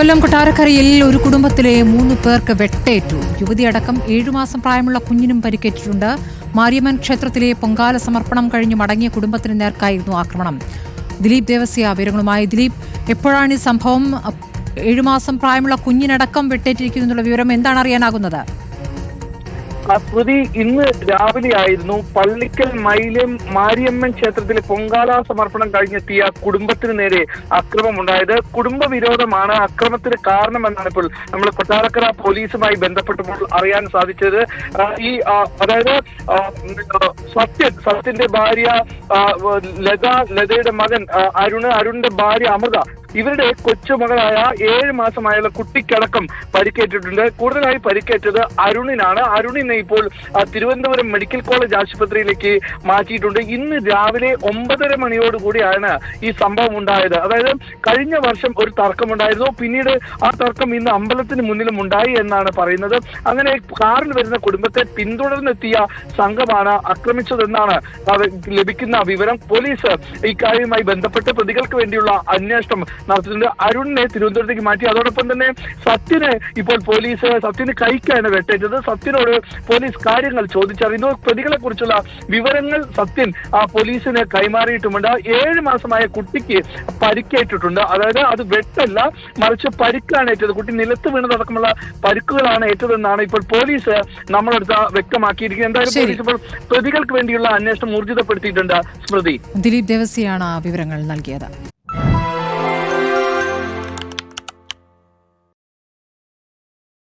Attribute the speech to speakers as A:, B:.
A: കൊല്ലം കൊട്ടാരക്കരയിൽ ഒരു കുടുംബത്തിലെ മൂന്ന് പേർക്ക് വെട്ടേറ്റു. യുവതിയടക്കം ഏഴുമാസം പ്രായമുള്ള കുഞ്ഞിനും പരിക്കേറ്റിട്ടുണ്ട്. മാരിയമ്മൻ ക്ഷേത്രത്തിലെ പൊങ്കാല സമർപ്പണം കഴിഞ്ഞ് മടങ്ങിയ കുടുംബത്തിന് നേർക്കായിരുന്നു ആക്രമണം. ദിലീപ് ദേവസ്യ വിവരങ്ങളുമായി. ദിലീപ് എപ്പോഴാണ് ഈ സംഭവം? ഏഴുമാസം പ്രായമുള്ള കുഞ്ഞിനടക്കം വെട്ടേറ്റിരിക്കുന്നു എന്നുള്ള വിവരം എന്താണ് അറിയാനാകുന്നത്
B: സ്മൃതി ഇന്ന് രാവിലെ ആയിരുന്നു പള്ളിക്കൽ മൈലം മാരിയമ്മൻ ക്ഷേത്രത്തിലെ പൊങ്കാല സമർപ്പണം കഴിഞ്ഞെത്തിയ കുടുംബത്തിന് നേരെ അക്രമം ഉണ്ടായത്. കുടുംബ വിരോധമാണ് അക്രമത്തിന് കാരണമെന്നാണ് ഇപ്പോൾ നമ്മൾ കൊട്ടാരക്കര പോലീസുമായി ബന്ധപ്പെട്ടപ്പോൾ അറിയാൻ സാധിച്ചത്. ഈ അതായത് സത്യൻ സത്യന്റെ ഭാര്യ ലത ലതയുടെ മകൻ അരുണ് അരുണിന്റെ ഭാര്യ അമൃത ഇവരുടെ കൊച്ചുമകളായ ഏഴ് മാസമായുള്ള കുട്ടിക്കടക്കം പരിക്കേറ്റിട്ടുണ്ട്. കൂടുതലായി പരിക്കേറ്റത് അരുണിനാണ്. അരുണിനെ ഇപ്പോൾ തിരുവനന്തപുരം മെഡിക്കൽ കോളേജ് ആശുപത്രിയിലേക്ക് മാറ്റിയിട്ടുണ്ട്. ഇന്ന് രാവിലെ ഒമ്പതര മണിയോടുകൂടിയാണ് ഈ സംഭവം ഉണ്ടായത്. അതായത് കഴിഞ്ഞ വർഷം ഒരു തർക്കമുണ്ടായിരുന്നു. പിന്നീട് ആ തർക്കം ഇന്ന് അമ്പലത്തിന് മുന്നിലും ഉണ്ടായി എന്നാണ് പറയുന്നത്. അങ്ങനെ കാറിൽ വരുന്ന കുടുംബത്തെ പിന്തുടർന്നെത്തിയ സംഘമാണ് ആക്രമിച്ചതെന്നാണ് ലഭിക്കുന്ന വിവരം. പോലീസ് ഇക്കാര്യവുമായി ബന്ധപ്പെട്ട് പ്രതികൾക്ക് വേണ്ടിയുള്ള അന്വേഷണം നടത്തുന്നുണ്ട്. അരുണിനെ തിരുവനന്തപുരത്തേക്ക് മാറ്റി. അതോടൊപ്പം തന്നെ സത്യന് ഇപ്പോൾ പോലീസ് സത്യന് കൈക്കാണ് വെട്ടേറ്റത്. സത്യനോട് പോലീസ് കാര്യങ്ങൾ ചോദിച്ചറിയുന്നു. പ്രതികളെ കുറിച്ചുള്ള വിവരങ്ങൾ സത്യൻ ആ പോലീസിന് കൈമാറിയിട്ടുമുണ്ട്. ഏഴ് മാസമായ കുട്ടിക്ക് പരിക്കേറ്റിട്ടുണ്ട്. അതായത് അത് വെട്ടല്ല മറിച്ച് പരിക്കാണ് ഏറ്റത്. കുട്ടി നിലത്ത് വീണതടക്കമുള്ള പരിക്കുകളാണ് ഏറ്റതെന്നാണ് ഇപ്പോൾ പോലീസ് നമ്മളടുത്ത് വ്യക്തമാക്കിയിരിക്കുന്നത്. എന്തായാലും. പോലീസ് ഇപ്പോൾ പ്രതികൾക്ക് വേണ്ടിയുള്ള അന്വേഷണം ഊർജിതപ്പെടുത്തിയിട്ടുണ്ട്. സ്മൃതി.
A: ദിലീപ് ദേവസിയാണ് ആ വിവരങ്ങൾ നൽകിയത്.